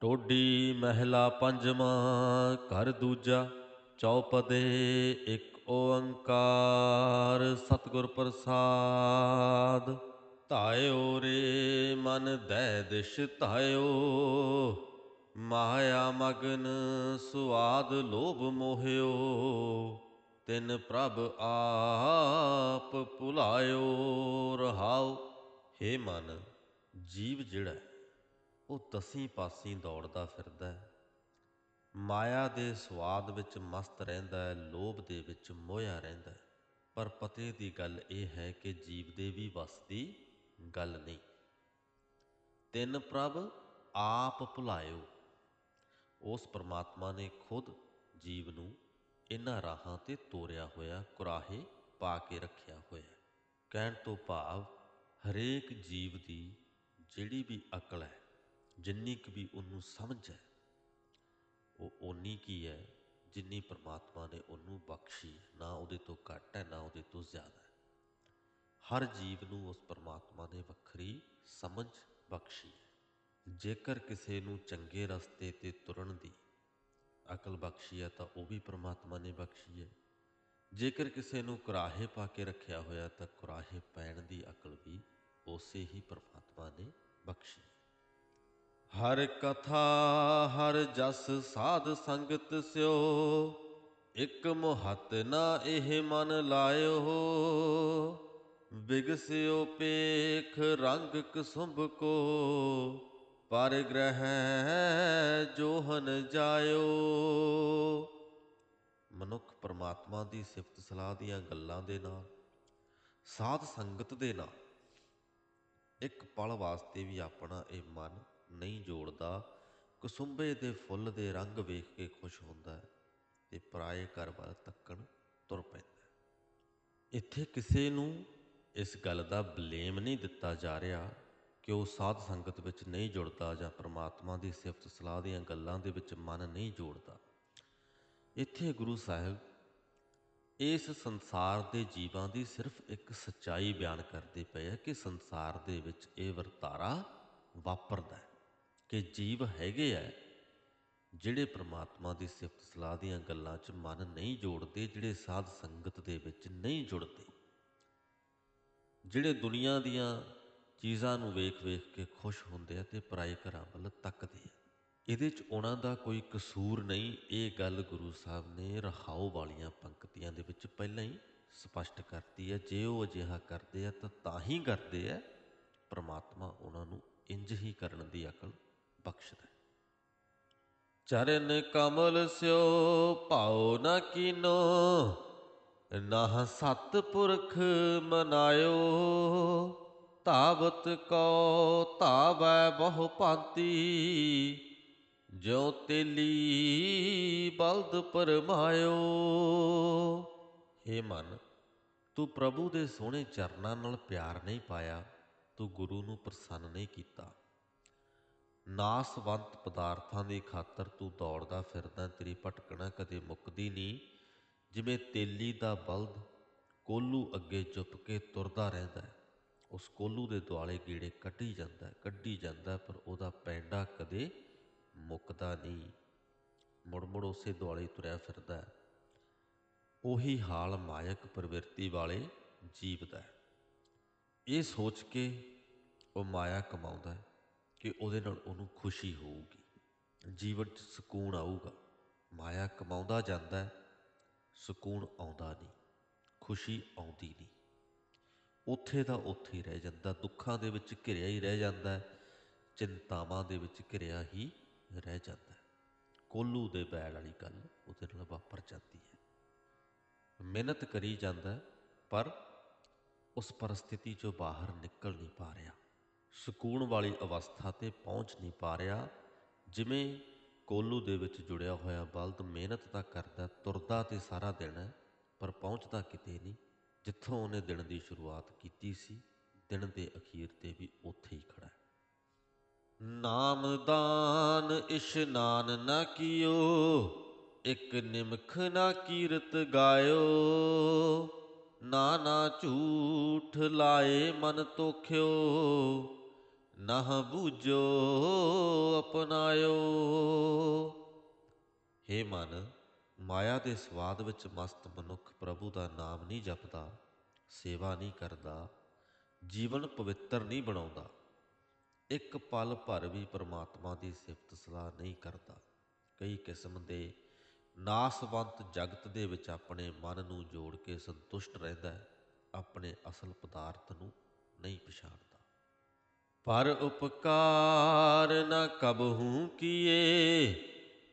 ਟੋਡੀ ਮਹਿਲਾ ਪੰਜਵਾਂ, ਘਰ ਦੂਜਾ, ਚੌਪਦੇ ਇੱਕ ਓੰਕਾਰ। ਸਤਿਗੁਰ ਪ੍ਰਸਾਦ, ਧਾਇਓ ਰੇ ਮਨ ਦੈ ਦਿਸ਼ ਧਾਇਓ। ਮਾਇਆ ਮਗਨ ਸੁਆਦ ਲੋਭ ਮੋਹਿਓ। ਤਿਨ ਪ੍ਰਭ ਆਪ ਭੁਲਾਇਓ। ਰਹਾਉ ਹੇ ਮਨ, ਜੀਵ ਜਿਹੜਾ ਉਹ ਦਸੀਂ ਪਾਸੀਂ ਦੌੜਦਾ ਫਿਰਦਾ ਹੈ। ਮਾਇਆ ਦੇ ਸਵਾਦ ਵਿੱਚ ਮਸਤ ਰਹਿੰਦਾ ਹੈ, ਲੋਭ ਦੇ ਵਿੱਚ ਮੋਹਿਆ ਰਹਿੰਦਾ ਹੈ। ਪਰ ਪਤੇ ਦੀ ਗੱਲ ਇਹ ਹੈ ਕਿ ਜੀਵ ਦੇ ਵੀ ਵਸ ਦੀ ਗੱਲ ਨਹੀਂ। ਤਿੰਨ ਪ੍ਰਭ ਆਪ ਭੁਲਾਇਓ। ਉਸ ਪਰਮਾਤਮਾ ਨੇ ਖੁਦ ਜੀਵ ਨੂੰ ਇਹਨਾਂ ਰਾਹਾਂ ਤੇ ਤੋਰਿਆ ਹੋਇਆ ਕੁਰਾਹੇ ਪਾ ਕੇ ਰੱਖਿਆ ਹੋਇਆ ਕਹਿਣ ਤੋਂ ਭਾਵ ਹਰੇਕ ਜੀਵ ਦੀ ਜਿਹੜੀ ਵੀ ਅਕਲ ਹੈ ਜਿੰਨੀ ਕੁ ਵੀ ਉਹਨੂੰ ਸਮਝ ਹੈ, ਉਹ ਓਨੀ ਕੀ ਹੈ ਜਿੰਨੀ ਪ੍ਰਮਾਤਮਾ ਨੇ ਉਹਨੂੰ ਬਖਸ਼ੀ, ਨਾ ਉਹਦੇ ਤੋਂ ਘੱਟ ਹੈ, ਨਾ ਉਹਦੇ ਤੋਂ ਜ਼ਿਆਦਾ ਹੈ। ਹਰ ਜੀਵ ਨੂੰ ਉਸ ਪ੍ਰਮਾਤਮਾ ਨੇ ਵੱਖਰੀ ਸਮਝ ਬਖਸ਼ੀ ਹੈ। ਜੇਕਰ ਕਿਸੇ ਨੂੰ ਚੰਗੇ ਰਸਤੇ ਤੇ ਤੁਰਨ ਦੀ ਅਕਲ ਬਖਸ਼ੀ ਹੈ, ਤਾਂ ਉਹ ਵੀ ਪ੍ਰਮਾਤਮਾ ਨੇ ਬਖਸ਼ੀ ਹੈ। ਜੇਕਰ ਕਿਸੇ ਨੂੰ ਕੁਰਾਹੇ ਪਾ ਕੇ ਰੱਖਿਆ ਹੋਇਆ, ਤਾਂ ਕੁਰਾਹੇ ਪੈਣ ਦੀ ਅਕਲ ਵੀ ਉਸੇ ਹੀ ਪ੍ਰਮਾਤਮਾ ਨੇ ਬਖਸ਼ੀ ਹਰ ਕਥਾ, ਹਰ ਜਸ ਸਾਧ ਸੰਗਤ ਸਿਓ, ਇਕ ਮੁਹਤ ਨਾ ਇਹ ਮਨ ਲਾਇਓ। ਬਿਗਸਿਓ ਪੇਖ ਰੰਗ ਕਸੁੰਭ ਕੋ, ਪਰ ਗ੍ਰਹਿ ਜੋਹਨ ਜਾਇਓ। ਮਨੁੱਖ ਪਰਮਾਤਮਾ ਦੀ ਸਿਫਤ ਸਲਾਹ ਦੀਆਂ ਗੱਲਾਂ ਦੇ ਨਾਲ, ਸਾਧ ਸੰਗਤ ਦੇ ਨਾਲ, ਇੱਕ ਪਲ ਵਾਸਤੇ ਵੀ ਆਪਣਾ ਇਹ ਮਨ ਨਹੀਂ ਜੋੜਦਾ, ਕਸੁੰਬੇ ਦੇ ਫੁੱਲ ਦੇ ਰੰਗ ਵੇਖ ਕੇ ਖੁਸ਼ ਹੁੰਦਾ ਹੈ ਤੇ ਪਰਾਏ ਘਰ ਵੱਲ ਤੱਕਣ ਤੁਰ ਪੈਂਦਾ ਇੱਥੇ ਕਿਸੇ ਨੂੰ ਇਸ ਗੱਲ ਦਾ ਬਲੇਮ ਨਹੀਂ ਦਿੱਤਾ ਜਾ ਰਿਹਾ ਕਿ ਉਹ ਸਾਧ ਸੰਗਤ ਵਿੱਚ ਨਹੀਂ ਜੁੜਦਾ ਜਾਂ ਪ੍ਰਮਾਤਮਾ ਦੀ ਸਿਫਤ ਸਲਾਹ ਦੀਆਂ ਗੱਲਾਂ ਦੇ ਵਿੱਚ ਮਨ ਨਹੀਂ ਜੋੜਦਾ। ਇੱਥੇ ਗੁਰੂ ਸਾਹਿਬ ਇਸ ਸੰਸਾਰ ਦੇ ਜੀਵਾਂ ਦੀ ਸਿਰਫ ਇੱਕ ਸੱਚਾਈ ਬਿਆਨ ਕਰਦੇ ਪਏ ਆ ਕਿ ਸੰਸਾਰ ਦੇ ਵਿੱਚ ਇਹ ਵਰਤਾਰਾ ਵਾਪਰਦਾ ਹੈ। ਕਿ ਜੀਵ ਹੈਗੇ ਆ ਜਿਹੜੇ ਪ੍ਰਮਾਤਮਾ ਦੀ ਸਿਫਤ ਸਲਾਹ ਦੀਆਂ ਗੱਲਾਂ 'ਚ ਮਨ ਨਹੀਂ ਜੋੜਦੇ, ਜਿਹੜੇ ਸਾਧ ਸੰਗਤ ਦੇ ਵਿੱਚ ਨਹੀਂ ਜੁੜਦੇ। ਜਿਹੜੇ ਦੁਨੀਆ ਦੀਆਂ ਚੀਜ਼ਾਂ ਨੂੰ ਵੇਖ-ਵੇਖ ਕੇ ਖੁਸ਼ ਹੁੰਦੇ ਆ ਤੇ ਪਰਾਏ ਘਰਾਂ ਵੱਲ ਤੱਕਦੇ ਆ। ਇਹਦੇ 'ਚ ਉਹਨਾਂ ਦਾ ਕੋਈ ਕਸੂਰ ਨਹੀਂ, ਇਹ ਗੱਲ ਗੁਰੂ ਸਾਹਿਬ ਨੇ ਰਹਾਉ ਵਾਲੀਆਂ ਪੰਕਤੀਆਂ ਦੇ ਵਿੱਚ ਪਹਿਲਾਂ ਹੀ ਸਪਸ਼ਟ ਕਰਤੀ ਹੈ ਜੇ ਉਹ ਅਜਿਹਾ ਕਰਦੇ ਆ ਤਾਂ ਤਾਂ ਹੀ ਕਰਦੇ ਆ ਪ੍ਰਮਾਤਮਾ ਉਹਨਾਂ ਨੂੰ ਇੰਜ ਹੀ ਕਰਨ ਦੀ ਅਕਲ ਬਖਸ਼ਦਾ ਚਰਨ ਕਮਲ ਸਿਓ ਭਾਉ ਨਾ ਕੀਨੋ, ਨਾਹ ਸਤ ਪੁਰਖ ਮਨਾਇਓ। ਧਾਵਤ ਕੋ ਧਾਵੈ ਬਹੁ ਭਾਂਤੀ, ਜਿਉ ਤੇਲੀ ਬਲਦ ਪਰਮਾਇਓ। ਹੇ ਮਨ, ਤੂੰ ਪ੍ਰਭੂ ਦੇ ਸੋਹਣੇ ਚਰਨਾਂ ਨਾਲ ਪਿਆਰ ਨਹੀਂ ਪਾਇਆ, ਤੂੰ ਗੁਰੂ ਨੂੰ ਪ੍ਰਸੰਨ ਨਹੀਂ ਕੀਤਾ। ਨਾਸਵੰਤ ਪਦਾਰਥਾਂ ਦੀ ਖਾਤਰ ਤੂੰ ਦੌੜਦਾ ਫਿਰਦਾ, ਤੇਰੀ ਭਟਕਣਾ ਕਦੇ ਮੁੱਕਦੀ ਨਹੀਂ। ਜਿਵੇਂ ਤੇਲੀ ਦਾ ਬਲਦ ਕੋਲੂ ਅੱਗੇ ਚੁੱਪ ਕੇ ਤੁਰਦਾ ਰਹਿੰਦਾ ਹੈ, ਉਸ ਕੋਲੂ ਦੇ ਦੁਆਲੇ ਗੀੜੇ ਕੱਢੀ ਜਾਂਦਾ ਕੱਢੀ ਜਾਂਦਾ ਪਰ ਉਹਦਾ ਪੈਂਡਾ ਕਦੇ ਮੁੱਕਦਾ ਨਹੀਂ। ਮੁੜ ਮੁੜ ਉਸੇ ਦੁਆਲੇ ਤੁਰਿਆ ਫਿਰਦਾ ਹੈ। ਉਹੀ ਹਾਲ ਮਾਇਕ ਪ੍ਰਵਿਰਤੀ ਵਾਲੇ ਜੀਵ ਦਾ ਹੈ। ਇਹ ਸੋਚ ਕੇ ਉਹ ਮਾਇਆ ਕਮਾਉਂਦਾ ਹੈ। ਕਿ ਉਹਦੇ ਨਾਲ ਉਹਨੂੰ ਖੁਸ਼ੀ ਹੋਊਗੀ। ਜੀਵਨ 'ਚ ਸਕੂਨ ਆਊਗਾ। ਮਾਇਆ ਕਮਾਉਂਦਾ ਜਾਂਦਾ ਹੈ, ਸਕੂਨ ਆਉਂਦਾ ਨਹੀਂ, ਖੁਸ਼ੀ ਆਉਂਦੀ ਨਹੀਂ। ਉੱਥੇ ਦਾ ਉੱਥੇ ਹੀ ਰਹਿ ਜਾਂਦਾ, ਦੁੱਖਾਂ ਦੇ ਵਿੱਚ ਘਿਰਿਆ ਹੀ ਰਹਿ ਜਾਂਦਾ ਚਿੰਤਾਵਾਂ ਦੇ ਵਿੱਚ ਘਿਰਿਆ ਹੀ ਰਹਿ ਜਾਂਦਾ ਕੋਲੂ ਦੇ ਬੈਲ ਵਾਲੀ ਗੱਲ ਉਹਦੇ ਨਾਲ ਵਾਪਰ ਜਾਂਦੀ ਹੈ। ਮਿਹਨਤ ਕਰੀ ਜਾਂਦਾ ਪਰ ਉਸ ਪਰਿਸਥਿਤੀ ਚੋਂ ਬਾਹਰ ਨਿਕਲ ਨਹੀਂ ਪਾ ਰਿਹਾ। ਸਕੂਨ ਵਾਲੀ ਅਵਸਥਾ ਤੇ ਪਹੁੰਚ ਨਹੀਂ ਪਾ ਰਿਹਾ, ਜਿਵੇਂ ਕੋਲੂ ਦੇ ਵਿੱਚ ਜੁੜਿਆ ਹੋਇਆ ਬਲਦ ਮਿਹਨਤ ਤਾਂ ਕਰਦਾ, ਤੁਰਦਾ ਤੇ ਸਾਰਾ ਦਿਨ ਹੈ ਪਰ ਪਹੁੰਚਦਾ ਕਿਤੇ ਨਹੀਂ, ਜਿੱਥੋਂ ਉਹਨੇ ਦਿਨ ਦੀ ਸ਼ੁਰੂਆਤ ਕੀਤੀ ਸੀ, ਦਿਨ ਦੇ ਅਖੀਰ ਤੇ ਵੀ ਉੱਥੇ ਹੀ ਖੜਾ ਹੈ। ਨਾਮਦਾਨ ਇਸ਼ਨਾਨ ਨਾ ਕੀਓ, ਇਕ ਨਿਮਖ ਨਾ ਕੀਰਤ ਗਾਇਓ ਨਾਨਾ ਝੂਠ ਲਾਏ ਮਨ ਤੋਖਿਓ। ਨਾਹ ਬੂਝੋ ਅਪਨਾਇਓ ਹੇ ਮਨ, ਮਾਇਆ ਦੇ ਸਵਾਦ ਵਿੱਚ ਮਸਤ ਮਨੁੱਖ ਪ੍ਰਭੂ ਦਾ ਨਾਮ ਨਹੀਂ ਜਪਦਾ, ਸੇਵਾ ਨਹੀਂ ਕਰਦਾ, ਜੀਵਨ ਪਵਿੱਤਰ ਨਹੀਂ ਬਣਾਉਂਦਾ। ਇੱਕ ਪਲ ਭਰ ਵੀ ਪਰਮਾਤਮਾ ਦੀ ਸਿਫਤ ਸਲਾਹ ਨਹੀਂ ਕਰਦਾ। ਕਈ ਕਿਸਮ ਦੇ ਨਾਸਵੰਤ ਜਗਤ ਦੇ ਵਿੱਚ ਆਪਣੇ ਮਨ ਨੂੰ ਜੋੜ ਕੇ ਸੰਤੁਸ਼ਟ ਰਹਿੰਦਾ ਹੈ, ਆਪਣੇ ਅਸਲ ਪਦਾਰਥ ਨੂੰ ਨਹੀਂ ਪਛਾਣਦਾ। ਪਰ ਉਪਕਾਰ ਨ ਕਬਹੂ ਕੀਏ,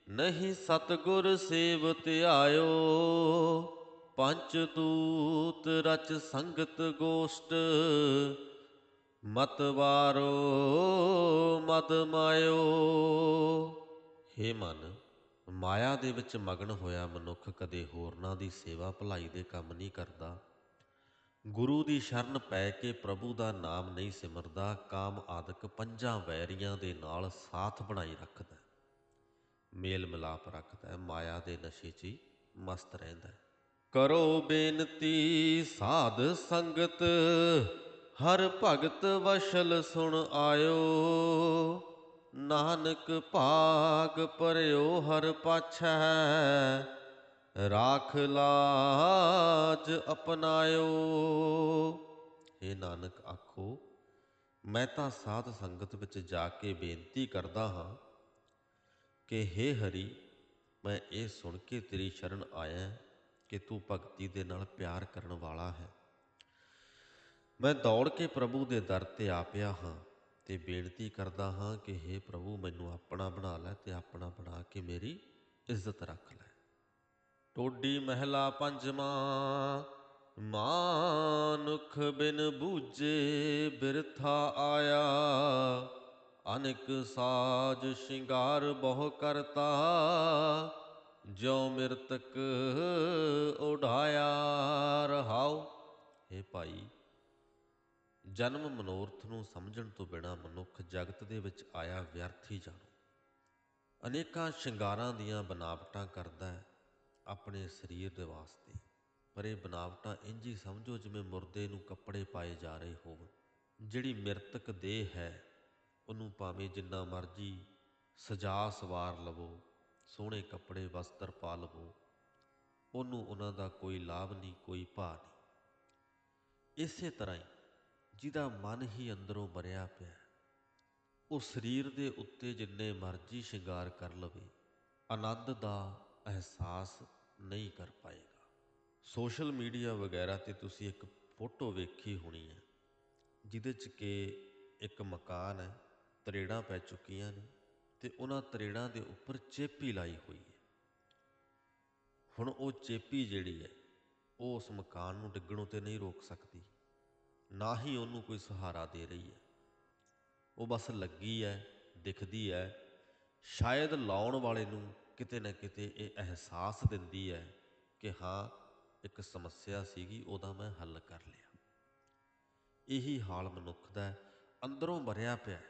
ਨਹੀਂ ਸਤਗੁਰ ਸੇਵ ਧਿਆਇਓ ਪੰਚ ਦੂਤ ਰਚ ਸੰਗਤ ਗੋਸ਼ਟ, ਮਤ ਵਾਰੋ, ਮਤ ਮਾਇਓ। ਹੇ ਮਨ, ਮਾਇਆ ਦੇ ਵਿੱਚ ਮਗਨ ਹੋਇਆ ਮਨੁੱਖ ਕਦੇ ਹੋਰਨਾਂ ਦੀ ਸੇਵਾ ਭਲਾਈ ਦੇ ਕੰਮ ਨਹੀਂ ਕਰਦਾ। ਗੁਰੂ ਦੀ ਸ਼ਰਨ ਪੈ ਕੇ ਪ੍ਰਭੂ ਦਾ ਨਾਮ ਨਹੀਂ ਸਿਮਰਦਾ, ਕਾਮ ਆਦਿਕ ਪੰਜਾਂ ਵੈਰੀਆਂ ਦੇ ਨਾਲ ਸਾਥ ਬਣਾਈ ਰੱਖਦਾ ਮੇਲ ਮਿਲਾਪ ਰੱਖਦਾ ਮਾਇਆ ਦੇ ਨਸ਼ੇ 'ਚ ਹੀ ਮਸਤ ਰਹਿੰਦਾ ਕਰੋ ਬੇਨਤੀ ਸਾਧ ਸੰਗਤ, ਹਰ ਭਗਤ ਵਸ਼ਲ ਸੁਣ ਆਇਓ। ਨਾਨਕ ਭਾਗ ਪਰਿਓ ਹਰ ਪਾਛੈ ਰਾਖ ਲਾਜ ਅਪਨਾਇਓ हे ਨਾਨਕ ਆਖੋ ਮੈਂ ਤਾਂ ਸਾਧ ਸੰਗਤ ਵਿੱਚ ਜਾ ਕੇ ਬੇਨਤੀ ਕਰਦਾ ਹਾਂ ਕਿ हे ਹਰੀ ਮੈਂ ਇਹ ਸੁਣ ਕੇ ਤੇਰੀ ਸ਼ਰਨ ਆਇਆ ਕਿ ਤੂੰ ਭਗਤੀ ਦੇ ਨਾਲ ਪਿਆਰ ਕਰਨ ਵਾਲਾ ਹੈ ਮੈਂ ਦੌੜ ਕੇ ਪ੍ਰਭੂ ਦੇ ਦਰ ਤੇ ਆ ਪਿਆ ਹਾਂ ਤੇ ਬੇਨਤੀ ਕਰਦਾ ਹਾਂ ਕਿ हे ਪ੍ਰਭੂ ਮੈਨੂੰ ਆਪਣਾ ਬਣਾ ਲੈ ਤੇ ਆਪਣਾ ਬਣਾ ਕੇ ਮੇਰੀ ਇੱਜ਼ਤ ਰੱਖ ਲੈ ਟੋਡੀ ਮਹਿਲਾ ਪੰਜਵਾਂ। ਮਾਨੁਖ ਬਿਨ ਬੂਝੇ ਬਿਰਥਾ ਆਇਆ। ਅਨੇਕ ਸਾਜ ਸ਼ਿੰਗਾਰ ਬਹੁ ਕਰਤਾ। ਜੋ ਮਿਰਤਕ ਉਡਾਇਆ ਰਹਾਉ। हे ਭਾਈ, ਜਨਮ ਮਨੋਰਥ ਨੂੰ ਸਮਝਣ ਤੋਂ ਬਿਨਾ ਮਨੁੱਖ ਜਗਤ ਦੇ ਵਿੱਚ ਆਇਆ ਵਿਅਰਥ ਹੀ ਜਾਣੋ। ਅਨੇਕਾਂ ਸ਼ਿੰਗਾਰਾਂ ਦੀਆਂ ਬਨਾਵਟਾਂ ਕਰਦਾ ਹੈ। ਆਪਣੇ ਸਰੀਰ ਦੇ ਵਾਸਤੇ। ਪਰ ਇਹ ਬਨਾਵਟਾਂ ਇੰਜ ਹੀ ਸਮਝੋ ਜਿਵੇਂ ਮੁਰਦੇ ਨੂੰ ਕੱਪੜੇ ਪਾਏ ਜਾ ਰਹੇ ਹੋਣ ਜਿਹੜੀ ਮਿਰਤਕ ਦੇਹ ਹੈ, ਉਹਨੂੰ ਭਾਵੇਂ ਜਿੰਨਾ ਮਰਜ਼ੀ ਸਜਾ ਸਵਾਰ ਲਵੋ, ਸੋਹਣੇ ਕੱਪੜੇ, ਵਸਤਰ ਪਾ ਲਵੋ, ਉਹਨੂੰ ਉਹਨਾਂ ਦਾ ਕੋਈ ਲਾਭ ਨਹੀਂ, ਕੋਈ ਭਾਅ ਨਹੀਂ। ਇਸੇ ਤਰ੍ਹਾਂ ਹੀ ਜਿਹਦਾ ਮਨ ਹੀ ਅੰਦਰੋਂ ਮਰਿਆ ਪਿਆ ਉਹ ਸਰੀਰ ਦੇ ਉੱਤੇ ਜਿੰਨੇ ਮਰਜ਼ੀ ਸ਼ਿੰਗਾਰ ਕਰ ਲਵੇ, ਆਨੰਦ ਦਾ ਅਹਿਸਾਸ ਨਹੀਂ ਕਰ ਪਾਏਗਾ। ਸੋਸ਼ਲ ਮੀਡੀਆ ਵਗੈਰਾ ਤੇ ਤੁਸੀਂ ਇੱਕ ਫੋਟੋ ਵੇਖੀ ਹੋਣੀ ਹੈ, ਜਿਹਦੇ 'ਚ ਕਿ ਇੱਕ ਮਕਾਨ ਹੈ, ਤਰੇੜਾਂ ਪੈ ਚੁੱਕੀਆਂ ਨੇ ਤੇ ਉਹਨਾਂ ਤਰੇੜਾਂ ਦੇ ਉੱਪਰ ਚੇਪੀ ਲਾਈ ਹੋਈ ਹੈ। ਹੁਣ ਉਹ ਚੇਪੀ ਜਿਹੜੀ ਹੈ, ਉਹ ਉਸ ਮਕਾਨ ਨੂੰ ਡਿੱਗਣੋਂ ਤੇ ਨਹੀਂ ਰੋਕ ਸਕਦੀ, ਨਾ ਹੀ ਉਹਨੂੰ ਕੋਈ ਸਹਾਰਾ ਦੇ ਰਹੀ ਹੈ। ਉਹ ਬਸ ਲੱਗੀ ਹੈ, ਦਿਖਦੀ ਹੈ, ਸ਼ਾਇਦ ਲਾਉਣ ਵਾਲੇ ਨੂੰ ਕਿਤੇ ਨਾ ਕਿਤੇ ਇਹ ਅਹਿਸਾਸ ਦਿੰਦੀ ਹੈ ਕਿ ਹਾਂ, ਇੱਕ ਸਮੱਸਿਆ ਸੀਗੀ, ਉਹਦਾ ਮੈਂ ਹੱਲ ਕਰ ਲਿਆ। ਇਹੀ ਹਾਲ ਮਨੁੱਖ ਦਾ ਅੰਦਰੋਂ ਮਰਿਆ ਪਿਆ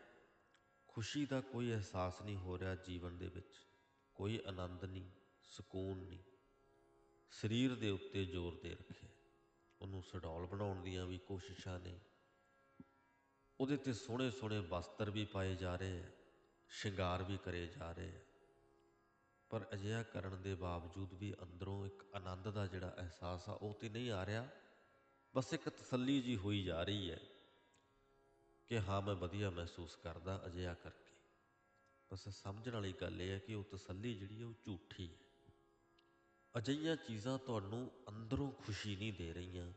ਖੁਸ਼ੀ ਦਾ ਕੋਈ ਅਹਿਸਾਸ ਨਹੀਂ ਹੋ ਰਿਹਾ ਜੀਵਨ ਦੇ ਵਿੱਚ। ਕੋਈ ਆਨੰਦ ਨਹੀਂ, ਸਕੂਨ ਨਹੀਂ। ਸਰੀਰ ਦੇ ਉੱਤੇ ਜ਼ੋਰ ਦੇ ਰੱਖਿਆ ਉਹਨੂੰ ਸਡੌਲ ਬਣਾਉਣ ਦੀਆਂ ਵੀ ਕੋਸ਼ਿਸ਼ਾਂ ਨੇ। ਉਹਦੇ ਤੇ ਸੋਹਣੇ ਸੋਹਣੇ ਵਸਤਰ ਵੀ ਪਾਏ ਜਾ ਰਹੇ ਹੈ, ਸ਼ਿੰਗਾਰ ਵੀ ਕਰੇ ਜਾ ਰਹੇ ਹੈ। ਪਰ ਅਜਿਹਾ ਕਰਨ ਦੇ ਬਾਵਜੂਦ ਵੀ ਅੰਦਰੋਂ ਇੱਕ ਆਨੰਦ ਦਾ ਜਿਹੜਾ ਅਹਿਸਾਸ ਆ, ਉਹ ਤੇ ਨਹੀਂ ਆ ਰਿਹਾ। ਬਸ ਇੱਕ ਤਸੱਲੀ ਜੀ ਹੋਈ ਜਾ ਰਹੀ ਹੈ ਕਿ ਹਾਂ, ਮੈਂ ਵਧੀਆ ਮਹਿਸੂਸ ਕਰਦਾ ਅਜਿਹਾ ਕਰਕੇ। ਬਸ ਸਮਝਣ ਵਾਲੀ ਗੱਲ ਇਹ ਹੈ ਕਿ ਉਹ ਤਸੱਲੀ ਜਿਹੜੀ ਹੈ, ਉਹ ਝੂਠੀ ਹੈ। ਅਜਿਹੀਆਂ ਚੀਜ਼ਾਂ ਤੁਹਾਨੂੰ ਅੰਦਰੋਂ ਖੁਸ਼ੀ ਨਹੀਂ ਦੇ ਰਹੀਆਂ,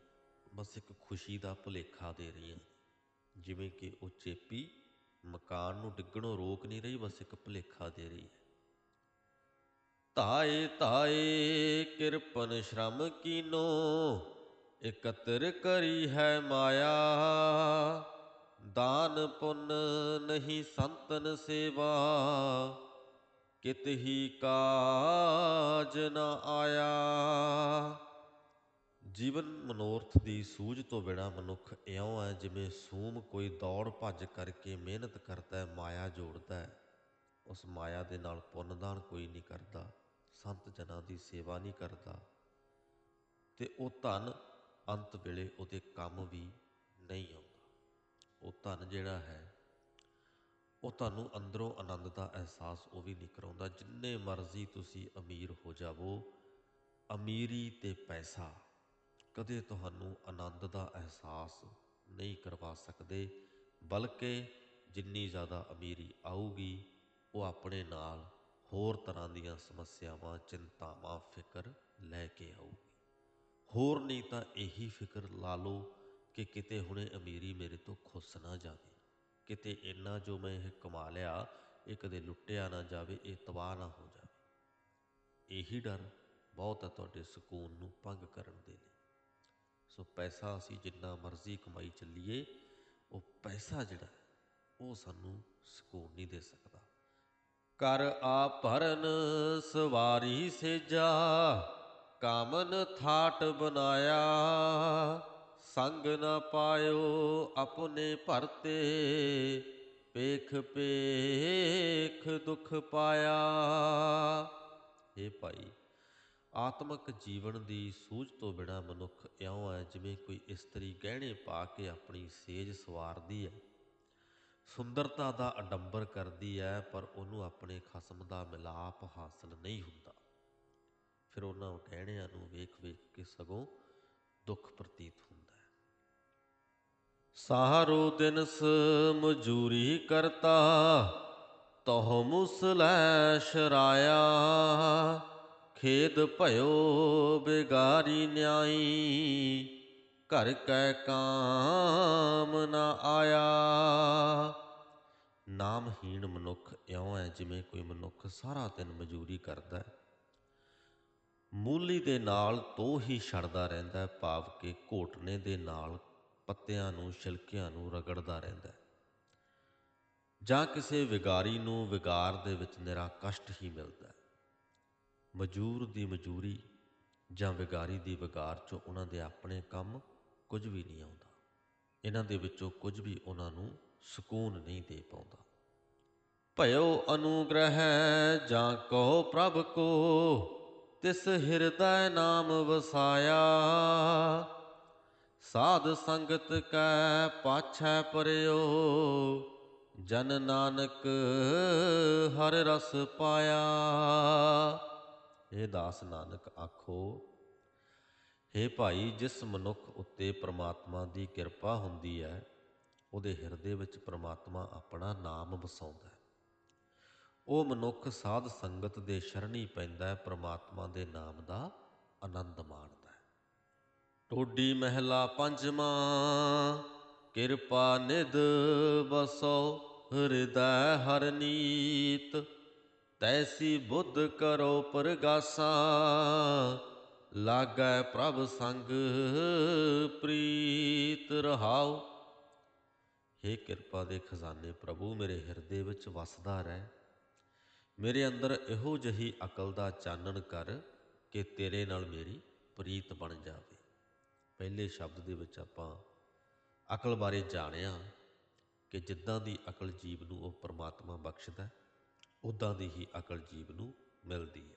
ਬਸ ਇੱਕ ਖੁਸ਼ੀ ਦਾ ਭੁਲੇਖਾ ਦੇ ਰਹੀਆਂ। ਜਿਵੇਂ ਕਿ ਉਹ ਚੇਪੀ ਮਕਾਨ ਨੂੰ ਡਿੱਗਣੋਂ ਰੋਕ ਨਹੀਂ ਰਹੀ, ਬਸ ਇੱਕ ਭੁਲੇਖਾ ਦੇ ਰਹੀ ਹੈ। ਧਾਏ ਧਾਏ, ਕਿਰਪਨ ਸ਼ਰਮ ਕੀਨੋ, ਇਕਤਰ ਕਰੀ ਹੈ ਮਾਇਆ। ਦਾਨ ਪੁੰਨ ਨਹੀਂ ਸੰਤਨ ਸੇਵਾ, ਕਿਤ ਹੀ ਕਾਜ ਨ ਆਇਆ। ਜੀਵਨ ਮਨੋਰਥ ਦੀ ਸੂਝ ਤੋਂ ਬਿਨਾ ਮਨੁੱਖ ਇਉਂ ਹੈ ਜਿਵੇਂ ਸੂਮ ਕੋਈ ਦੌੜ ਭੱਜ ਕਰਕੇ ਮਿਹਨਤ ਕਰਦਾ ਹੈ, ਮਾਇਆ ਜੋੜਦਾ ਹੈ। ਉਸ ਮਾਇਆ ਦੇ ਨਾਲ ਪੁੰਨ ਦਾਨ ਕੋਈ ਨਹੀਂ ਕਰਦਾ। ਸੰਤ ਜਨਾਂ ਦੀ ਸੇਵਾ ਨਹੀਂ ਕਰਦਾ ਤੇ ਉਹ ਧਨ ਅੰਤ ਵੇਲੇ ਉਹਦੇ ਕੰਮ ਵੀ ਨਹੀਂ ਆਉਂਦਾ। ਉਹ ਧਨ ਜਿਹੜਾ ਹੈ, ਉਹ ਤੁਹਾਨੂੰ ਅੰਦਰੋਂ ਆਨੰਦ ਦਾ ਅਹਿਸਾਸ ਉਹ ਵੀ ਨਹੀਂ ਕਰਾਉਂਦਾ। ਜਿੰਨੇ ਮਰਜ਼ੀ ਤੁਸੀਂ ਅਮੀਰ ਹੋ ਜਾਵੋ, ਅਮੀਰੀ ਤੇ ਪੈਸਾ ਕਦੇ ਤੁਹਾਨੂੰ ਆਨੰਦ ਦਾ ਅਹਿਸਾਸ ਨਹੀਂ ਕਰਵਾ ਸਕਦੇ, ਬਲਕਿ ਜਿੰਨੀ ਜ਼ਿਆਦਾ ਅਮੀਰੀ ਆਊਗੀ, ਉਹ ਆਪਣੇ ਨਾਲ ਹੋਰ ਤਰ੍ਹਾਂ ਦੀਆਂ ਸਮੱਸਿਆਵਾਂ, ਚਿੰਤਾਵਾਂ, ਫਿਕਰ ਲੈ ਕੇ ਆਊਗੀ। ਹੋਰ ਨਹੀਂ ਤਾਂ ਇਹੀ ਫਿਕਰ ਲਾ ਲਓ ਕਿ ਕਿਤੇ ਹੁਣੇ ਅਮੀਰੀ ਮੇਰੇ ਤੋਂ ਖੁੱਸ ਨਾ ਜਾਵੇ। ਕਿਤੇ ਇੰਨਾ ਜੋ ਮੈਂ ਇਹ ਕਮਾ ਲਿਆ, ਇਹ ਕਦੇ ਲੁੱਟਿਆ ਨਾ ਜਾਵੇ, ਇਹ ਤਬਾਹ ਨਾ ਹੋ ਜਾਵੇ। ਇਹੀ ਡਰ ਬਹੁਤ ਹੈ ਤੁਹਾਡੇ ਸਕੂਨ ਨੂੰ ਭੰਗ ਕਰਨ ਦੇ ਲਈ। ਸੋ ਪੈਸਾ ਅਸੀਂ ਜਿੰਨਾ ਮਰਜ਼ੀ ਕਮਾਈ ਚੱਲੀਏ, ਉਹ ਪੈਸਾ ਜਿਹੜਾ, ਉਹ ਸਾਨੂੰ ਸਕੂਨ ਨਹੀਂ ਦੇ ਸਕਦਾ। ਕਰ ਆ ਭਰਨ ਸਵਾਰੀ ਸੇਜਾ, ਕਾਮਨ ਥਾਟ ਬਨਾਇਆ ਸੰਗ ਨ ਪਾਇਓ ਆਪਣੇ ਭਰਤੇ, ਪੇਖ ਪੇਖ ਦੁਖ ਪਾਇਆ। ਇਹ ਭਾਈ, ਆਤਮਿਕ ਜੀਵਨ ਦੀ ਸੂਝ ਤੋਂ ਬਿਨਾ ਮਨੁੱਖ ਇਉਂ ਹੈ ਜਿਵੇਂ ਕੋਈ ਇਸਤਰੀ ਗਹਿਣੇ ਪਾ ਕੇ ਆਪਣੀ ਸੇਜ ਸਵਾਰਦੀ ਹੈ। ਸੁੰਦਰਤਾ ਦਾ ਅਡੰਬਰ ਕਰਦੀ ਹੈ ਪਰ ਉਹਨੂੰ ਆਪਣੇ ਖਸਮ ਦਾ ਮਿਲਾਪ ਹਾਸਲ ਨਹੀਂ ਹੁੰਦਾ। ਫਿਰ ਉਹਨਾਂ ਕਹਿਣਿਆਂ ਨੂੰ ਵੇਖ ਵੇਖ ਕੇ ਸਗੋਂ ਦੁੱਖ ਪ੍ਰਤੀਤ ਹੁੰਦਾ ਹੈ ਸਾਹਰੋ ਦਿਨਸ ਮਜੂਰੀ ਕਰਤਾ, ਤਹ ਮੁਸਲੈ ਸ਼ਰਾਇਆ। ਖੇਦ ਭਇਓ ਬੇਗਾਰੀ ਨਿਆਈ, ਘਰ ਕੈ ਕਾਮ ਨ ਆਇਆ। ਨਾਮਹੀਣ ਮਨੁੱਖ ਇਉਂ ਹੈ ਜਿਵੇਂ ਕੋਈ ਮਨੁੱਖ ਸਾਰਾ ਦਿਨ ਮਜ਼ਦੂਰੀ ਕਰਦਾ ਹੈ। ਮੂਲੀ ਦੇ ਨਾਲ ਤੋ ਹੀ ਛੜਦਾ ਰਹਿੰਦਾ ਹੈ, ਭਾਵ ਕਿ ਘੋਟਣੇ ਦੇ ਨਾਲ ਪੱਤਿਆਂ ਨੂੰ, ਛਿਲਕਿਆਂ ਨੂੰ ਰਗੜਦਾ ਰਹਿੰਦਾ ਹੈ। ਜਾਂ ਕਿਸੇ ਵਿਗਾਰੀ ਨੂੰ ਵਿਗਾਰ ਦੇ ਵਿੱਚ ਨਿਰਾ ਕਸ਼ਟ ਹੀ ਮਿਲਦਾ ਹੈ। ਮਜੂਰ ਦੀ ਮਜੂਰੀ ਜਾਂ ਵਿਗਾਰੀ ਦੀ ਵਿਗਾਰ ਚੋਂ ਉਹਨਾਂ ਦੇ ਆਪਣੇ ਕੰਮ ਕੁਝ ਵੀ ਨਹੀਂ ਆਉਂਦਾ। ਇਹਨਾਂ ਦੇ ਵਿੱਚੋਂ ਕੁਝ ਵੀ ਉਹਨਾਂ ਨੂੰ ਸਕੂਨ ਨਹੀਂ ਦੇ ਪਾਉਂਦਾ। ਭਇਓ ਅਨੁਗ੍ਰਹਿ ਜਾਂ ਕੋ ਪ੍ਰਭ ਕੋ, ਤਿਸ ਹਿਰਦੈ ਨਾਮ ਵਸਾਇਆ। ਸਾਧ ਸੰਗਤ ਕੈ ਪਾਛੈ ਪਰਿਓ, ਜਨ ਨਾਨਕ ਹਰ ਰਸ ਪਾਇਆ। ਇਹ ਦਾਸ ਨਾਨਕ ਆਖੋ हे ਭਾਈ ਜਿਸ ਮਨੁੱਖ ਉੱਤੇ ਪ੍ਰਮਾਤਮਾ ਦੀ ਕਿਰਪਾ ਹੁੰਦੀ ਹੈ ਉਹਦੇ ਹਿਰਦੇ ਵਿੱਚ ਪ੍ਰਮਾਤਮਾ ਆਪਣਾ ਨਾਮ ਵਸਾਉਂਦਾ ਹੈ। ਉਹ ਮਨੁੱਖ ਸਾਧ ਸੰਗਤ ਦੇ ਸ਼ਰਣੀ ਪੈਂਦਾ ਹੈ, ਪ੍ਰਮਾਤਮਾ ਦੇ ਨਾਮ ਦਾ ਆਨੰਦ ਮਾਣਦਾ ਹੈ। ਟੋਡੀ ਮਹਿਲਾ ਪੰਜਵਾਂ, ਕਿਰਪਾ ਨਿਧ ਵਸੋ, ਹਿਰਦੈ ਹਰ ਨੀਤ, ਤੈਸੀ ਬੁੱਧ ਕਰੋ ਪਰਗਾਸਾ, ਲਾਗੈ ਪ੍ਰਭ ਸੰਗ ਪ੍ਰੀਤ ਰਹਾਉ। हे ਕਿਰਪਾ ਦੇ ਖਜ਼ਾਨੇ ਪ੍ਰਭੂ, ਮੇਰੇ ਹਿਰਦੇ ਵਿੱਚ ਵਸਦਾ ਰਹਿ। ਮੇਰੇ ਅੰਦਰ ਇਹੋ ਜਹੀ ਅਕਲ ਦਾ ਚਾਨਣ ਕਰ ਕਿ ਤੇਰੇ ਨਾਲ ਮੇਰੀ ਪ੍ਰੀਤ ਬਣ ਜਾਵੇ। ਪਹਿਲੇ ਸ਼ਬਦ ਦੇ ਵਿੱਚ ਆਪਾਂ ਅਕਲ ਬਾਰੇ ਜਾਣਿਆ ਕਿ ਜਿੱਦਾਂ ਦੀ ਅਕਲ ਜੀਵ ਨੂੰ ਉਹ ਪਰਮਾਤਮਾ ਬਖਸ਼ਦਾ ਉਦਾਂ ਦੀ ਹੀ ਅਕਲ ਜੀਵ ਨੂੰ ਮਿਲਦੀ ਹੈ।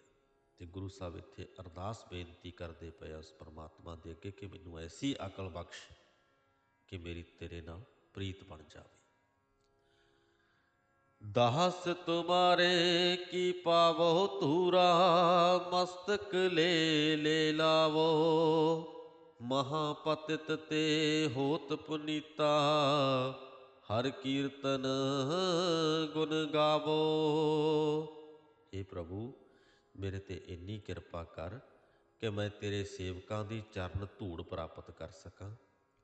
ਤੇ ਗੁਰੂ ਸਾਹਿਬ ਇੱਥੇ ਅਰਦਾਸ ਬੇਨਤੀ ਕਰਦੇ ਪਏ ਉਸ ਪਰਮਾਤਮਾ ਦੇ ਅੱਗੇ ਕਿ ਮੈਨੂੰ ਐਸੀ ਅਕਲ ਬਖਸ਼ ਕਿ ਮੇਰੀ ਤੇਰੇ ਨਾਲ ਪ੍ਰੀਤ ਬਣ ਜਾਵੇ। ਦਾਸ ਤੁਮਾਰੇ ਕੀ ਪਾਵੋ, ਧੂਰਾ ਮਸਤਕ ਲੈ ਲੈ ਲਾਵੋ। ਮਹਾਪਤਿਤ ਤੇ ਹੋਤ ਪੁਨੀਤਾ, ਹਰ ਕੀਰਤਨ ਗੁਣ ਗਾਵੋ। हे ਪ੍ਰਭੂ, ਮੇਰੇ ਤੇ ਇੰਨੀ ਕਿਰਪਾ ਕਰ ਕਿ ਮੈਂ ਤੇਰੇ ਸੇਵਕਾਂ ਦੀ ਚਰਨ ਧੂੜ ਪ੍ਰਾਪਤ ਕਰ ਸਕਾਂ।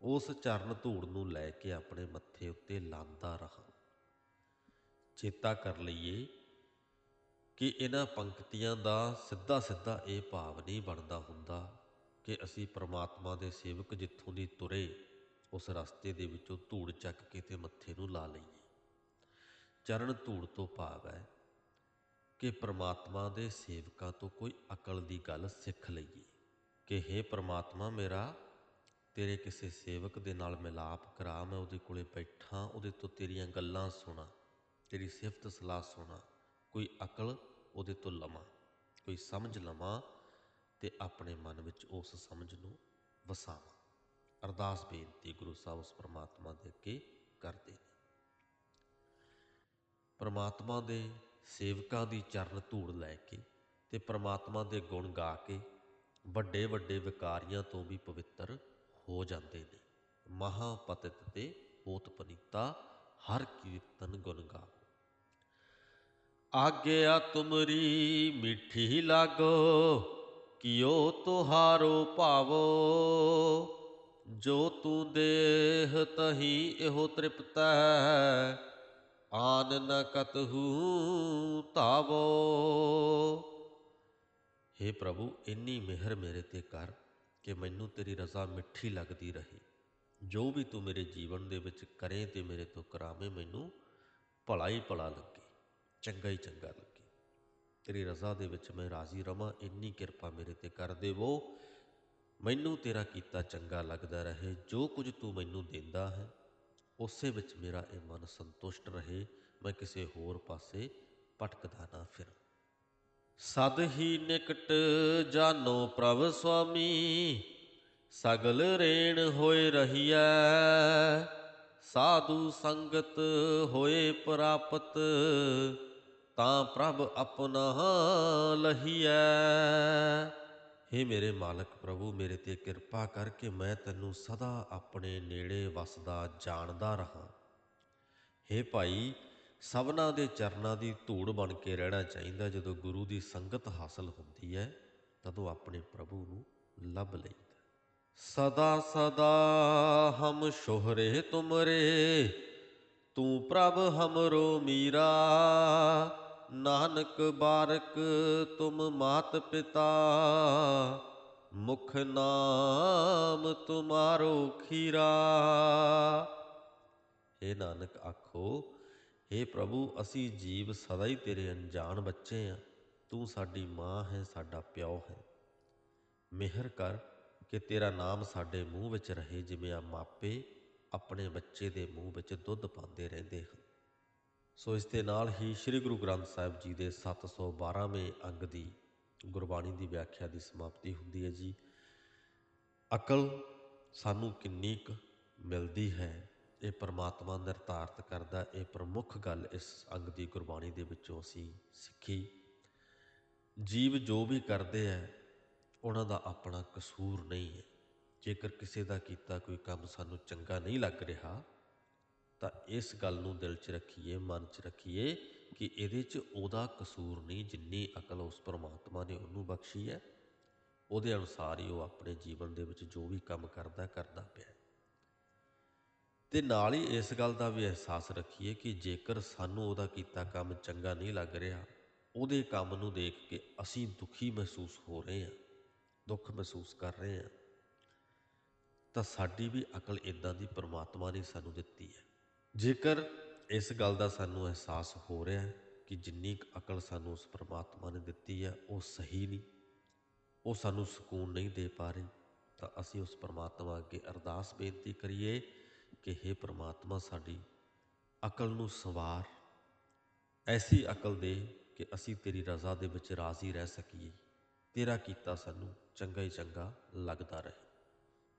ਉਸ ਚਰਨ ਧੂੜ ਨੂੰ ਲੈ ਕੇ ਆਪਣੇ ਮੱਥੇ ਉੱਤੇ ਲਾਂਦਾ ਰਹਾ। ਚੇਤਾ ਕਰ ਲਈਏ ਕਿ ਇਹਨਾਂ ਪੰਕਤੀਆਂ ਦਾ ਸਿੱਧਾ ਸਿੱਧਾ ਇਹ ਭਾਵ ਨਹੀਂ ਬਣਦਾ ਹੁੰਦਾ ਕਿ ਅਸੀਂ ਪ੍ਰਮਾਤਮਾ ਦੇ ਸੇਵਕ ਜਿੱਥੋਂ ਦੀ ਤੁਰੇ, ਉਸ ਰਸਤੇ ਦੇ ਵਿੱਚੋਂ ਧੂੜ ਚੱਕ ਕੇ ਤੇ ਮੱਥੇ ਨੂੰ ਲਾ ਲਈਏ। ਚਰਨ ਧੂੜ ਤੋਂ ਭਾਵ ਹੈ ਕਿ ਪ੍ਰਮਾਤਮਾ ਦੇ ਸੇਵਕਾਂ ਤੋਂ ਕੋਈ ਅਕਲ ਦੀ ਗੱਲ ਸਿੱਖ ਲਈਏ ਕਿ हे ਪ੍ਰਮਾਤਮਾ ਮੇਰਾ ਤੇਰੇ ਕਿਸੇ ਸੇਵਕ ਦੇ ਨਾਲ ਮਿਲਾਪ ਕਰਾ, ਮੈਂ ਉਹਦੇ ਕੋਲੇ ਬੈਠਾਂ, ਉਹਦੇ ਤੋਂ ਤੇਰੀਆਂ ਗੱਲਾਂ ਸੁਣਾ, ਤੇਰੀ ਸਿਫਤ ਸਲਾਹ ਸੁਣਾ, ਕੋਈ ਅਕਲ ਉਹਦੇ ਤੋਂ ਲਵਾਂ, ਕੋਈ ਸਮਝ ਲਵਾਂ ਤੇ ਆਪਣੇ ਮਨ ਵਿੱਚ ਉਸ ਸਮਝ ਨੂੰ ਵਸਾਵਾਂ। ਅਰਦਾਸ ਬੇਨਤੀ ਗੁਰੂ ਸਾਹਿਬ ਉਸ ਪ੍ਰਮਾਤਮਾ ਦੇ ਅੱਗੇ ਕਰਦੇ ਨੇ। ਪ੍ਰਮਾਤਮਾ ਦੇ ਸੇਵਕਾਂ ਦੀ ਚਰਨ ਧੂੜ ਲੈ ਕੇ ਤੇ ਪ੍ਰਮਾਤਮਾ ਦੇ ਗੁਣ ਗਾ ਕੇ ਵੱਡੇ ਵੱਡੇ ਵਿਕਾਰੀਆਂ ਤੋਂ ਵੀ ਪਵਿੱਤਰ ਹੋ ਜਾਂਦੇ ਨੇ। ਮਹਾ ਪਤਿਤ ਤੇ ਹੋਤ ਪਨੀਤਾ ਹਰ ਕੀਰਤਨ ਗੁਣ ਗਾਵੋ ਆਗਿਆ ਤੁਮਰੀ ਮਿੱਠੀ ਲਾਗੋ ਕਿਓ ਤੁਹਾਰੋ ਭਾਵੋ। ਜੋ ਤੂੰ ਦੇਹ ਤਹੀ ਇਹੋ ਤ੍ਰਿਪਤੈ ਆਨ ਨ ਕਤਹੂ ਧਾਵੋ। हे ਪ੍ਰਭੂ, ਇੰਨੀ ਮਿਹਰ ਮੇਰੇ ਤੇ ਕਰ। ਕਿ ਮੈਨੂੰ ਤੇਰੀ ਰਜ਼ਾ ਮਿੱਠੀ ਲੱਗਦੀ ਰਹੇ। ਜੋ ਵੀ ਤੂੰ ਮੇਰੇ ਜੀਵਨ ਦੇ ਵਿੱਚ ਕਰੇ ਤੇ ਮੇਰੇ ਤੋਂ ਕਰਾਵੇਂ, ਮੈਨੂੰ ਭਲਾ ਹੀ ਭਲਾ ਲੱਗੇ, ਚੰਗਾ ਹੀ ਚੰਗਾ ਲੱਗੇ। ਤੇਰੀ ਰਜ਼ਾ ਦੇ ਵਿੱਚ ਮੈਂ ਰਾਜ਼ੀ ਰਵਾਂ, ਇੰਨੀ ਕਿਰਪਾ ਮੇਰੇ ਤੇ ਕਰ ਦੇਵੋ। ਮੈਨੂੰ ਤੇਰਾ ਕੀਤਾ ਚੰਗਾ ਲੱਗਦਾ ਰਹੇ, ਜੋ ਕੁਝ ਤੂੰ ਮੈਨੂੰ ਦਿੰਦਾ ਹੈ, ਉਸੇ ਵਿੱਚ ਮੇਰਾ ਇਹ ਮਨ ਸੰਤੁਸ਼ਟ ਰਹੇ। ਮੈਂ ਕਿਸੇ ਹੋਰ ਪਾਸੇ ਭਟਕਦਾ ਨਾ ਫਿਰਾਂ। ਸਦ ਹੀ ਨਿਕਟ ਜਾਨੋ ਪ੍ਰਭ ਸੁਆਮੀ, ਸਗਲ ਰੇਣ ਹੋਏ ਰਹੀਐ। ਸਾਧੂ ਸੰਗਤ ਹੋਏ ਪ੍ਰਾਪਤ, ਤਾਂ ਪ੍ਰਭ ਆਪਣਾ ਲਹੀਐ। हे ਮੇਰੇ ਮਾਲਕ ਪ੍ਰਭੂ, ਮੇਰੇ ਤੇ ਕਿਰਪਾ ਕਰਕੇ ਮੈਂ ਤੈਨੂੰ ਸਦਾ ਆਪਣੇ ਨੇੜੇ ਵਸਦਾ ਜਾਣਦਾ ਰਹਾ। हे ਭਾਈ ਸਭਨਾ ਦੇ ਚਰਨਾਂ ਦੀ ਧੂੜ ਬਣ ਕੇ ਰਹਿਣਾ ਚਾਹੀਦਾ। ਜਦੋਂ ਗੁਰੂ ਦੀ ਸੰਗਤ ਹਾਸਲ ਹੁੰਦੀ ਹੈ, ਤਦੋਂ ਆਪਣੇ ਪ੍ਰਭੂ ਨੂੰ ਲੱਭ ਲਈਦਾ। ਸਦਾ ਸਦਾ ਹਮ ਸ਼ੋਹਰੇ ਤੁਮਰੇ, ਤੂੰ ਪ੍ਰਭ ਹਮਰੋ ਮੀਰਾ। ਨਾਨਕ ਬਾਰਕ ਤੁਮ ਮਾਤ ਪਿਤਾ, ਮੁਖ ਨਾਮ ਤੁਮਾਰੋ ਖੀਰਾ। हे ਨਾਨਕ, ਆਖੋ हे ਪ੍ਰਭੂ, ਅਸੀਂ ਜੀਵ ਸਦਾ ਹੀ ਤੇਰੇ ਅਣਜਾਣ ਬੱਚੇ ਹਾਂ ਤੂੰ ਸਾਡੀ ਮਾਂ ਹੈ, ਸਾਡਾ ਪਿਓ ਹੈ। ਮਿਹਰ ਕਰ ਕਿ ਤੇਰਾ ਨਾਮ ਸਾਡੇ ਮੂੰਹ ਵਿੱਚ ਰਹੇ, ਜਿਵੇਂ ਆ ਮਾਪੇ ਆਪਣੇ ਬੱਚੇ ਦੇ ਮੂੰਹ ਵਿੱਚ ਦੁੱਧ ਪਾਉਂਦੇ ਰਹਿੰਦੇ ਹਨ। ਸੋ ਇਸ ਦੇ ਨਾਲ ਹੀ ਸ੍ਰੀ ਗੁਰੂ ਗ੍ਰੰਥ ਸਾਹਿਬ ਜੀ ਦੇ 712ਵੇਂ ਅੰਗ ਦੀ ਗੁਰਬਾਣੀ ਦੀ ਵਿਆਖਿਆ ਦੀ ਸਮਾਪਤੀ ਹੁੰਦੀ ਹੈ ਜੀ। ਅਕਲ ਸਾਨੂੰ ਕਿੰਨੀ ਕੁ ਮਿਲਦੀ ਹੈ ਇਹ ਪਰਮਾਤਮਾ ਨਿਰਧਾਰਤ ਕਰਦਾ, ਇਹ ਪ੍ਰਮੁੱਖ ਗੱਲ ਇਸ ਅੰਗ ਦੀ ਗੁਰਬਾਣੀ ਦੇ ਵਿੱਚੋਂ ਅਸੀਂ ਸਿੱਖੀ। ਜੀਵ ਜੋ ਵੀ ਕਰਦੇ ਆ, ਉਹਨਾਂ ਦਾ ਆਪਣਾ ਕਸੂਰ ਨਹੀਂ ਹੈ। ਜੇਕਰ ਕਿਸੇ ਦਾ ਕੀਤਾ ਕੋਈ ਕੰਮ ਸਾਨੂੰ ਚੰਗਾ ਨਹੀਂ ਲੱਗ ਰਿਹਾ, ਤਾਂ ਇਸ ਗੱਲ ਨੂੰ ਦਿਲ 'ਚ ਰੱਖੀਏ, ਮਨ 'ਚ ਰੱਖੀਏ ਕਿ ਇਹਦੇ 'ਚ ਉਹਦਾ ਕਸੂਰ ਨਹੀਂ, ਜਿੰਨੀ ਅਕਲ ਉਸ ਪਰਮਾਤਮਾ ਨੇ ਉਹਨੂੰ ਬਖਸ਼ੀ ਹੈ। ਉਹਦੇ ਅਨੁਸਾਰ ਹੀ ਉਹ ਆਪਣੇ ਜੀਵਨ ਦੇ ਵਿੱਚ ਜੋ ਵੀ ਕੰਮ ਕਰਦਾ ਕਰਦਾ ਪਿਆ ਤੇ ਨਾਲ ਹੀ ਇਸ ਗੱਲ ਦਾ ਵੀ ਅਹਿਸਾਸ ਰੱਖੀਏ ਕਿ ਜੇਕਰ ਸਾਨੂੰ ਉਹਦਾ ਕੀਤਾ ਕੰਮ ਚੰਗਾ ਨਹੀਂ ਲੱਗ ਰਿਹਾ, ਉਹਦੇ ਕੰਮ ਨੂੰ ਦੇਖ ਕੇ ਅਸੀਂ ਦੁਖੀ ਮਹਿਸੂਸ ਹੋ ਰਹੇ ਹਾਂ, ਦੁੱਖ ਮਹਿਸੂਸ ਕਰ ਰਹੇ ਹਾਂ, ਤਾਂ ਸਾਡੀ ਵੀ ਅਕਲ ਇਦਾਂ ਦੀ ਪਰਮਾਤਮਾ ਨੇ ਸਾਨੂੰ ਦਿੱਤੀ ਹੈ। ਜੇਕਰ ਇਸ ਗੱਲ ਦਾ ਸਾਨੂੰ ਅਹਿਸਾਸ ਹੋ ਰਿਹਾ ਹੈ ਕਿ ਜਿੰਨੀ ਕੁ ਅਕਲ ਸਾਨੂੰ ਉਸ ਪਰਮਾਤਮਾ ਨੇ ਦਿੱਤੀ ਹੈ, ਉਹ ਸਹੀ ਨਹੀਂ, ਉਹ ਸਾਨੂੰ ਸਕੂਨ ਨਹੀਂ ਦੇ ਪਾ ਰਹੀ, ਤਾਂ ਅਸੀਂ ਉਸ ਪਰਮਾਤਮਾ ਅੱਗੇ ਅਰਦਾਸ ਬੇਨਤੀ ਕਰੀਏ ਕਿ हे ਪਰਮਾਤਮਾ ਸਾਡੀ ਅਕਲ ਨੂੰ ਸੰਵਾਰ। ਐਸੀ ਅਕਲ ਦੇ ਕਿ ਅਸੀਂ ਤੇਰੀ ਰਜ਼ਾ ਦੇ ਵਿੱਚ ਰਾਜ਼ੀ ਰਹਿ ਸਕੀਏ। ਤੇਰਾ ਕੀਤਾ ਸਾਨੂੰ ਚੰਗਾ ਹੀ ਚੰਗਾ ਲੱਗਦਾ ਰਹੇ।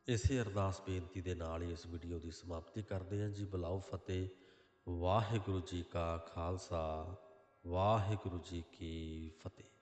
ਇਸੇ ਅਰਦਾਸ ਬੇਨਤੀ ਦੇ ਨਾਲ ਹੀ ਇਸ ਵੀਡੀਓ ਦੀ ਸਮਾਪਤੀ ਕਰਦੇ ਹਾਂ ਜੀ। ਬੁਲਾਓ ਫਤਿਹ। ਵਾਹਿਗੁਰੂ ਜੀ ਕਾ ਖਾਲਸਾ। ਵਾਹਿਗੁਰੂ ਜੀ ਕੀ ਫਤਿਹ।